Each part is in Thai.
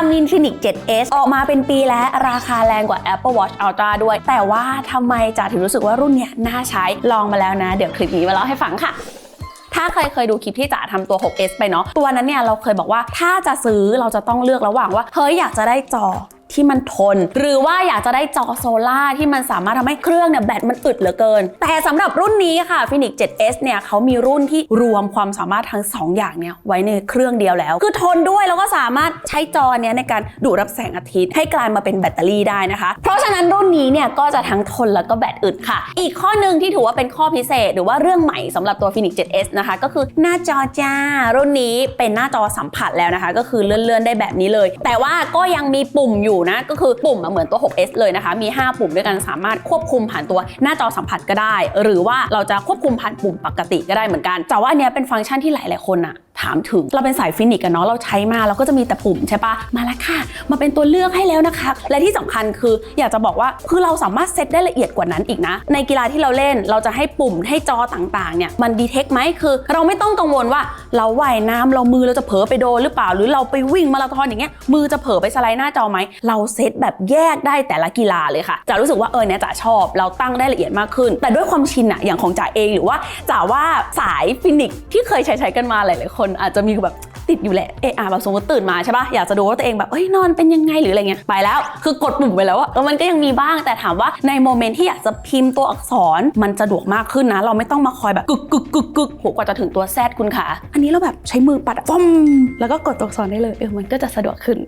Garmin Fenix 7S ออกมาเป็นปีแล้วราคาแรงกว่า Apple Watch Ultra ด้วย แต่ว่าทำไมจ๋าถึงรู้สึกว่ารุ่นเนี้ยน่าใช้ลองมาแล้วนะ เดี๋ยวคลิปนี้มาเล่าให้ฟังค่ะถ้าใครเคยดูคลิปที่จ๋าทำตัว 6S ไปเนาะตัวนั้นเนี่ยเราเคยบอกว่าถ้าจะซื้อเราจะต้องเลือกระหว่างว่าเฮ้ยอยากจะได้จอ ที่มันทน หรือว่าอยากจะได้จอโซล่าที่มันสามารถทำให้เครื่องเนี่ยแบตมันอึดเหลือเกิน แต่สำหรับรุ่นนี้ค่ะ Phoenix 7S เนี่ยเขามีรุ่นที่รวมความสามารถทั้ง 2 อย่างเนี่ยไว้ในเครื่องเดียวแล้ว คือทนด้วยแล้วก็สามารถใช้จอเนี้ยในการดูดรับแสงอาทิตย์ ให้กลายมาเป็นแบตเตอรี่ได้นะคะ เพราะฉะนั้นรุ่นนี้เนี่ยก็จะทั้งทนแล้วก็แบตอึดค่ะ อีกข้อหนึ่งที่ถือว่าเป็นข้อพิเศษ หรือว่าเรื่องใหม่สำหรับตัว Phoenix 7S นะคะ ก็คือหน้าจอจ้า รุ่นนี้เป็นหน้าจอสัมผัสแล้วนะคะ ก็คือเลื่อนๆได้แบบนี้เลย แต่ว่าก็ยังมีปุ่มอยู่นะ ก็คือปุ่มเหมือนตัว 6S เลยนะคะ มี 5 ปุ่มด้วยกันสามารถควบคุมผ่านตัวหน้าจอสัมผัสก็ได้ หรือว่าเราจะควบคุมผ่านปุ่มปกติก็ได้เหมือนกัน แต่ว่าอันนี้เป็นฟังก์ชันที่หลาย ๆ คนอะ ถามถึง เราเป็นสายฟินิกกันเนาะเราใช้มาเราก็จะมีแต่ปุ่มใช่ปะมาแล้วค่ะ มาเป็นตัวเลือกให้แล้วนะคะ และที่สำคัญคืออยากจะบอกว่าคือเราสามารถเซตได้ละเอียดกว่านั้นอีกนะ ในกีฬาที่เราเล่นเราจะให้ปุ่มให้จอต่างๆเนี่ยมันดีเทคไหมคือ เราไม่ต้องกังวลว่าเราว่ายน้ำเรามือเราจะเผลอไปโดนหรือเปล่า หรือเราไปวิ่งมาราธอนอย่างเงี้ยมือจะเผลอไปสไลด์หน้าจอไหมเราเซตแบบแยกได้แต่ละกีฬาเลยค่ะจะรู้สึกว่าเออเนี่ยจ๋าชอบ เราตั้งได้ละเอียดมากขึ้น แต่ด้วยความชินอะอย่างของจ๋าเองหรือว่าจ๋าว่าสายฟินิกที่เคยใช้ใช้กันมาหลายๆคนอาจจะมีแบบติดอยู่แหละเออแบบสมมติตื่นมาใช่ปะอยากจะดูว่าตัวเองแบบเอ้ยนอนเป็นยังไงหรืออะไรเงี้ยไปแล้ว คือกดปุ่มไปแล้วอะมันก็ยังมีบ้างแต่ถามว่าในโมเมนต์ที่อยากจะพิมพ์ตัวอักษรมันสะดวกมากขึ้นนะ เราไม่ต้องมาคอยแบบกึกกึกกึกกึกโหกว่าจะถึงตัวแซดคุณขาอันนี้เราแบบใช้มือปัดฟ้อมแล้วก็กดตัวอักษรได้เลยเออมันก็จะสะดวกขึ้น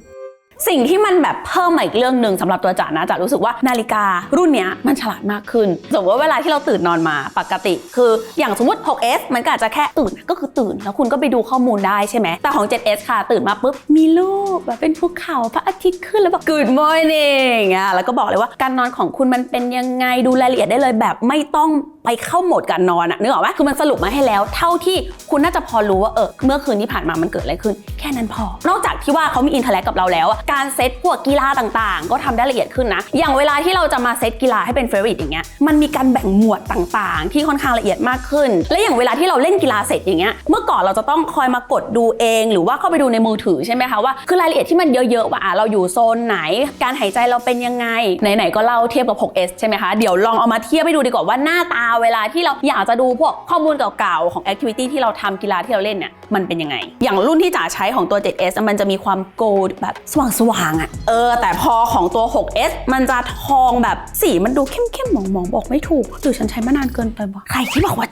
สิ่งที่มันแบบเพิ่มมาอีกเรื่องหนึ่งสำหรับตัวจ๋านะจ๋ารู้สึกว่านาฬิการุ่นนี้มันฉลาดมากขึ้น สมมติว่าเวลาที่เราตื่นนอนมาปกติ คืออย่างสมมติ 6S มันก็อาจจะแค่ตื่นก็คือตื่น แล้วคุณก็ไปดูข้อมูลได้ใช่ไหม แต่ของ 7S ค่ะ ตื่นมาปุ๊บ มีรูปแบบเป็นภูเขาพระอาทิตย์ขึ้นแล้วแบบ Good morning อะแล้วก็บอกเลยว่าการนอนของคุณมันเป็นยังไงดูรายละเอียดได้เลยแบบไม่ต้องไปเข้าโหมดการนอนอะนึกออกไหมคือมันสรุปมาให้แล้ว เท่าที่คุณน่าจะพอรู้ว่าเออเมื่อคืนที่ผ่านมามันเกิดอะไรขึ้น แค่นั้นพอ นอกจากที่ว่าเขามีอินเทอร์แลกกับเราแล้วอะการเซตพวกกีฬาต่างๆ ก็ทำได้ละเอียดขึ้นนะ อย่างเวลาที่เราจะมาเซตกีฬาให้เป็นเฟร v อย่างเงี้ยมันมีการแบ่งหมวดต่างๆ ที่ค่อนข้างละเอียดมากขึ้น และอย่างเวลาที่เราเล่นกีฬาเสร็จอย่างเงี้ยเมื่อก่อนเราจะต้องคอยมากดดูเอง หรือว่าเข้าไปดูในมือถือใช่ไหมคะว่าคือรายละเอียดที่มันเยอะๆว่าเราอยู่โซนไหน การหายใจเราเป็นยังไงไหนๆก็เล่าเทียบกับ 6S ใช่ไหมคะเดี๋ยวลองเอามาเทียบให้ดูดีกว่าว่าหน้าตาเวลาที่เราอยากจะดูพวกข้อมูลเก่าๆ ของแอคทิวิตี้ที่เราทำกีฬาที่เราเล่นเนี่ยมันเป็นยังไง อย่างรุ่นที่จ๋าใช้ของตัว 7S มันจะมีความโกลด์แบบสว่างๆอะ่ะเออ แต่พอของตัว 6S มันจะทองแบบสีมันดูเข้มๆมองๆบอกไม่ถูกหรือฉันใช้มานานเกินไปวะใครที่บอกว่า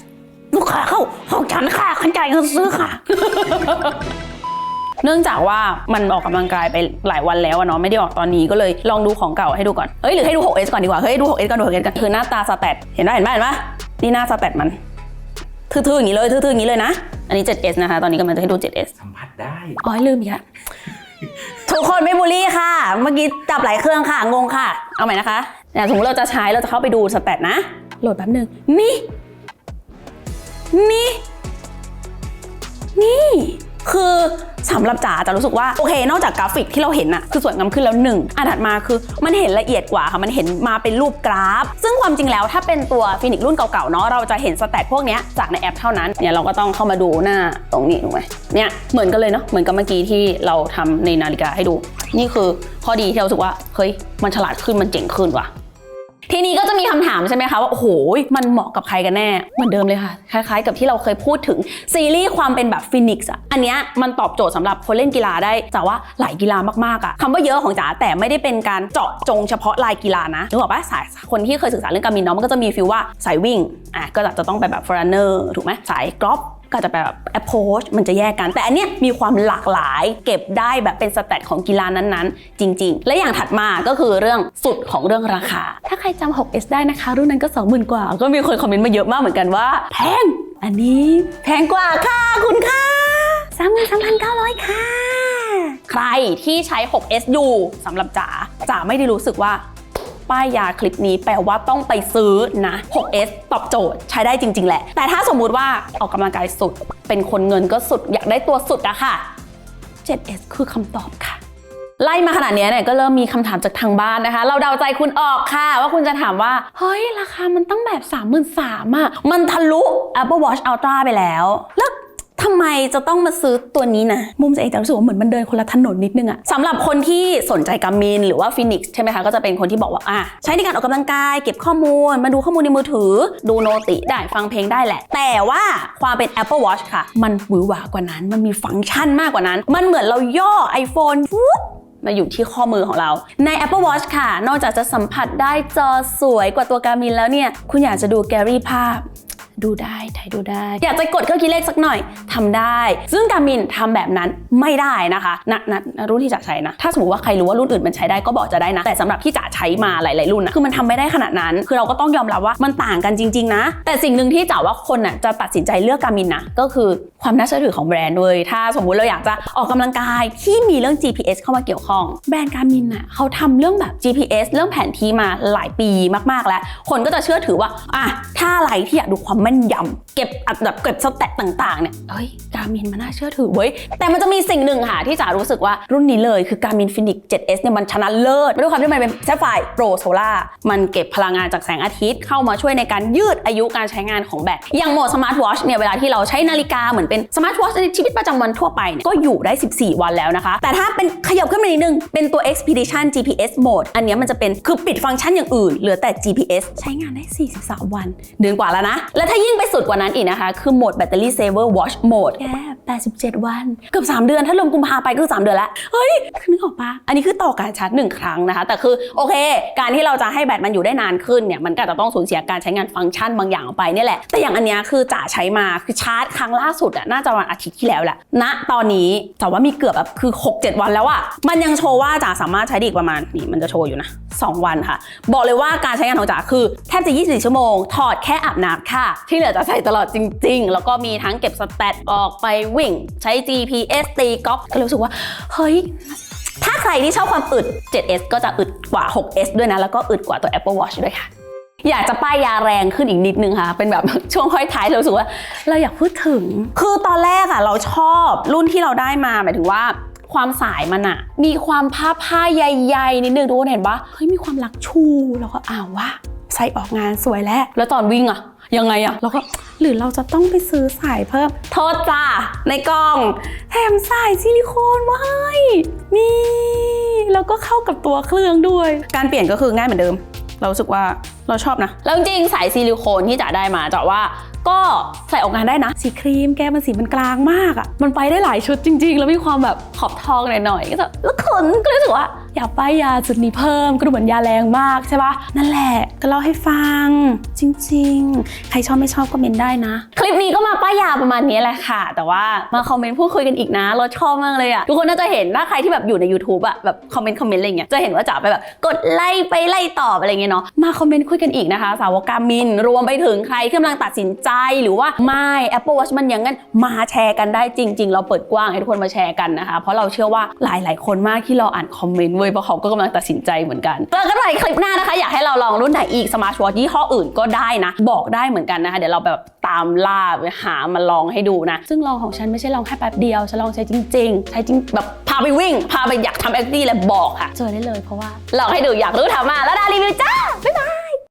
ลูกค้าเข้าของฉันค่ะขันใจายเงินซื้อค่ะ เนื่องจากว่ามันออกกำลังกายไปหลายวันแล้วอะเนาะไม่ได้ออกตอนนี้ก็เลยลองดูของเก่าให้ดูก่อนเอ้ยหรือให้ดู 6S ก่อนดีกว่าเฮ้ยดู 6S ก่อนดู 6S ก่อนคือหน้าตาสแตทเห็นป่ะเห็นป่ะเห็นป่ะนี่หน้าสแตทมันทื่อๆอย่างนี้เลยทื่อๆอย่างนี้เลยนะอันนี้ 7S นะคะ ตอนนี้กำลังจะให้ดู 7S สัมผัสได้อ๋อลืมอีกแล้วทุกคนไม่บูลลี่ค่ะ เมื่อกี้จับหลายเครื่องค่ะงงค่ะ เอาใหม่นะคะเนี่ยสมมติเราจะใช้เราจะเข้าไปดูสแตทนะ โหลดแป๊บนึงนี่ นี่ นี่ คือสำหรับจ๋าจะรู้สึกว่าโอเค นอกจากกราฟิกที่เราเห็นอะคือสวยงามขึ้นแล้วหนึ่งอันถัดมาคือมันเห็นละเอียดกว่าค่ะมันเห็นมาเป็นรูปกราฟ ซึ่งความจริงแล้วถ้าเป็นตัวฟินิกรุ่นเก่าๆเนาะเราจะเห็นสแตทพวกเนี้ยจากในแอปเท่านั้นเนี่ยเราก็ต้องเข้ามาดูหน้าตรงนี้ถูกไหมเนี่ยเหมือนกันเลยเนาะเหมือนกับเมื่อกี้ที่เราทำในนาฬิกาให้ดู นี่คือข้อดีที่เราสึกว่าเฮ้ยมันฉลาดขึ้นมันเจ๋งขึ้นว่ะ ทีนี้ก็จะมีคำถามใช่ไหมคะว่าโอ้โหมันเหมาะกับใครกันแน่เหมือนเดิมเลยค่ะ คล้ายๆ กับที่เราเคยพูดถึงซีรีส์ความเป็นแบบฟินิกส์อะอันเนี้ยมันตอบโจทย์สำหรับคนเล่นกีฬาได้จาว่าหลายกีฬามากๆอะคำว่าเยอะของจ๋าแต่ไม่ได้เป็นการเจาะจงเฉพาะลายกีฬานะนึกออกปะสายคนที่เคยศึกษาเรื่องการบินเนาะมันก็จะมีฟิลว่าสายวิ่งอะก็จะต้องไปแบบฟอร์เนอร์ถูกไหมสายกรอล์ฟ ก็จะแบบ approach มันจะแยกกัน แต่อันเนี้ยมีความหลากหลายเก็บได้แบบเป็นสแตทของกีฬานั้นๆ จริง ๆ และอย่างถัดมาก็คือเรื่องสุดของเรื่องราคา ถ้าใครจำ 6S ได้นะคะ รุ่นนั้นก็ 20,000 กว่า ก็มีคนคอมเมนต์มาเยอะมากเหมือนกันว่าแพงอันนี้แพงกว่าค่ะคุณค่ะ33,900ค่ะ ใครที่ใช้ 6S อยู่สำหรับจ๋าจ๋าไม่ได้รู้สึกว่า ป้ายยาคลิปนี้แปลว่าต้องไปซื้อนะ 6S ตอบโจทย์ใช้ได้จริง ๆ แหละ แต่ถ้าสมมุติว่าออกกำลังกายสุด เป็นคนเงินก็สุดอยากได้ตัวสุดอะค่ะ 7S คือคำตอบค่ะไล่มาขนาดนี้เนี่ยก็เริ่มมีคำถามจากทางบ้านนะคะ เราเดาใจคุณออกค่ะ ว่าคุณจะถามว่า เฮ้ย ราคามันตั้งแบบ 3 3 0 0 0อะมันทะลุ Apple Watch Ultra ไปแล้ว แล้ว ทำไมจะต้องมาซื้อตัวนี้นะ มุมจะเองจะรู้สึกว่าเหมือนมันเดินคนละถนนนิดนึงอะสำหรับคนที่สนใจกามินหรือว่าฟินิกซ์ใช่ไหมคะก็จะเป็นคนที่บอกว่าอะใช้ในการออกกำลังกาย เก็บข้อมูล มาดูข้อมูลในมือถือ ดูโนติได้ฟังเพลงได้แหละ แต่ว่าความเป็น Apple Watch ค่ะ มันหวือหวากว่านั้น มันมีฟังก์ชันมากกว่านั้น มันเหมือนเราย่อ iPhone ฟุ๊บมาอยู่ที่ข้อมือของเรา ใน Apple Watch ค่ะ นอกจากจะสัมผัสได้จอสวยกว่าตัวการมินแล้วเนี่ย คุณอยากจะดูแกลลี่ภาพ ดูได้ถ่ายดูได้ อยากจะกดเครื่องคิดเลขสักหน่อยทำได้ ซึ่งการมินทำแบบนั้นไม่ได้นะคะณณรุ่นที่จะใช้นะ ถ้าสมมติว่าใครรู้ว่ารุ่นอื่นมันใช้ได้ก็บอกจะได้นะ แต่สำหรับที่จะใช้มาหลาย ๆ รุ่นนะคือมันทำไม่ได้ขนาดนั้น คือเราก็ต้องยอมรับว่ามันต่างกันจริง ๆ นะ แต่สิ่งหนึ่งที่จ๋าว่าคนน่ะจะตัดสินใจเลือกการมินนะก็คือความน่าเชื่อถือของแบรนด์ด้วยถ้าสมมุติเราอยากจะออกกำลังกายที่มีเรื่อง GPS เข้ามาเกี่ยวข้อง แบรนด์การมินน่ะเขาทำเรื่องแบบ GPS เรื่องแผนที่มาหลายปีมาก ๆ แล้ว คนก็จะเชื่อถือว่าอะถ้าอะไรที่อยากดูความม่นยำเก็บอัดับเก็บสแตทต่างๆเนี่ยเฮ้ยการมินมันน่าเชื่อถือเว้ยแต่มันจะมีสิ่งหนึ่งค่ะที่จ๋ารู้สึกว่ารุ่นนี้เลยคือการมินฟินิก 7S เนี่ยมันชนะเลิศด้วยความที่มันเป็นแซฟไฟโปรโซล่ามันเก็บพลังงานจากแสงอาทิตย์เข้ามาช่วยในการยืดอายุการใช้งานของแบตอย่างโหมดสมาร์ทวอชเนี่ยเวลาที่เราใช้นาฬิกาเหมือนเป็นสมาร์ทวอชในชีวิตประจำวันทั่วไปเนี่ยก็อยู่ได้ 14 วันแล้วนะคะ แต่ถ้าเป็นขยับขึ้นมานิดนึงเป็นตัว Expedition GPS Mode อันนี้มันจะเป็นคือปิดฟังก์ชันอย่างอื่นเหลือแต่ GPS ใช้งานได้ 43 วัน เดือนกว่าแล้วนะ และถ้ายิ่งไปสุดกว่านั้นอีกนะคะ คือโหมด Battery Saver Watch Mode แค่87 วัน เกือบ 3 เดือน ถ้ารวมกุมภาไปก็คือ 3 เดือนล้วเฮ้ย คือนึกออกปะอันนี้คือต่อการชาร์จหนึ่งครั้งนะคะ แต่คือโอเค การที่เราจะให้แบตมันอยู่ได้นานขึ้นเนี่ย มันก็จะต้องสูญเสียการใช้งานฟังก์ชันบางอย่างออกไปนี่แหละ แต่อย่างอันเนี้ยคือจ๋าใช้มา คือชาร์จครั้งล่าสุดอะน่าจะวันอาทิตย์ที่แล้วแหละ ณ ตอนนี้แต่ว่ามีเกือบแบบคือ 6-7 วันแล้วอะมันยังโชว์ว่าจ๋าสามารถใช้ได้อีกประมาณนี่มันจะโชว์อยู่นะ 2 วันค่ะ บอกเลยว่าการใช้งานของจ๋าคือแทบจะ 24 ชั่วโมง ถอดแค่อาบน้ำค่ะ ที่เหลือจะใส่ตลอดจริง ๆ แล้วก็มีทั้งเก็บสแตทออกไปวิ่ง ใช้ GPS ตีกอล์ฟก็เลยรู้สึกว่า เฮ้ยถ้าใครที่ชอบความอึด 7S ก็จะอึดกว่า 6S ด้วยนะ แล้วก็อึดกว่าตัว Apple Watch ด้วยค่ะ อยากจะป้ายยาแรงขึ้นอีกนิดนึงค่ะ เป็นแบบช่วงค่อยท้ายเราสึกว่า เราอยากพูดถึง คือตอนแรกอะเราชอบรุ่นที่เราได้มาหมายถึงว่า ความสายมันอะมีความผ้าผ้าใยๆนิดนึงทุกคนเห็นปะเฮ้ยมีความลักชูแล้วก็อ้าวว่าใส่ออกงานสวยแล้ว แล้วตอนวิ่งอะยังไงอะเราก็หรือเราจะต้องไปซื้อสายเพิ่ม โทษจ้าในกล่องแถมสายซิลิโคนมาให้นี่ แล้วก็เข้ากับตัวเครื่องด้วย การเปลี่ยนก็คือง่ายเหมือนเดิม เราสึกว่าเราชอบนะ แล้วจริงสายซิลิโคนที่จะได้มาจะว่า ก็ใส่ออกงานได้นะ สีครีมแก้มันสีมันกลางมากอะ่ะ มันไปได้หลายชุดจริง ๆ แล้วมีความแบบขอบทองหน่อยๆก็จะแล้วขนก็รู้สึกว่า อยากป้ายยาจุดนี้เพิ่มก็ดูเหมือนยาแรงมากใช่ปะนั่นแหละก็เล่าให้ฟัง จริง ๆ ใครชอบไม่ชอบก็เมนได้นะ คลิปนี้ก็มาป้ายยาประมาณนี้แหละค่ะ แต่ว่ามาคอมเมนต์พูดคุยกันอีกนะเราชอบมากเลยอะทุกคนน่าจะเห็นถ้าใครที่แบบอยู่ใน YouTube อะแบบคอมเมนต์คอมเมนต์อะไรเงี้ยจะเห็นว่าจ๋าไปแบบ กดไลค์ไปไล่ตอบอะไรเงี้ยเนาะมาคอมเมนต์คุยกันอีกนะคะ สาวกามิน รวมไปถึงใครที่กำลังตัดสินใจหรือว่าไม่ Apple Watch มันย่างนั้นมาแชร์กันได้จริง ๆ เราเปิดกว้างให้ทุกคนมาแชร์กันนะคะ เพราะเราเชื่อว่าหลาย ๆ คนมากที่เราอ่านคอมเมนต์เว้ยเพราะเขาก็กำลังตัดสินใจเหมือนกันเจอกันใหม่คลิปหน้านะคะ อยากให้เราลองรุ่นไหนอีกสมาร์ทวอทยี่ห้ออื่นก็ได้นะ บอกได้เหมือนกันนะคะ เดี๋ยวเราแบบตามล่าไปหามาลองให้ดูนะ ซึ่งลองของฉันไม่ใช่ลองแค่แป๊บเดียว ฉันลองใช้จริง ๆ ใช้จริงแบบพาไปวิ่ง พาไปอยากทำแอคตี้เลยบอกค่ะ เจอได้เลยเพราะว่าลองให้ดูอยากรู้ทำมาแล้วดารีวิวจ้าบ๊ายบาย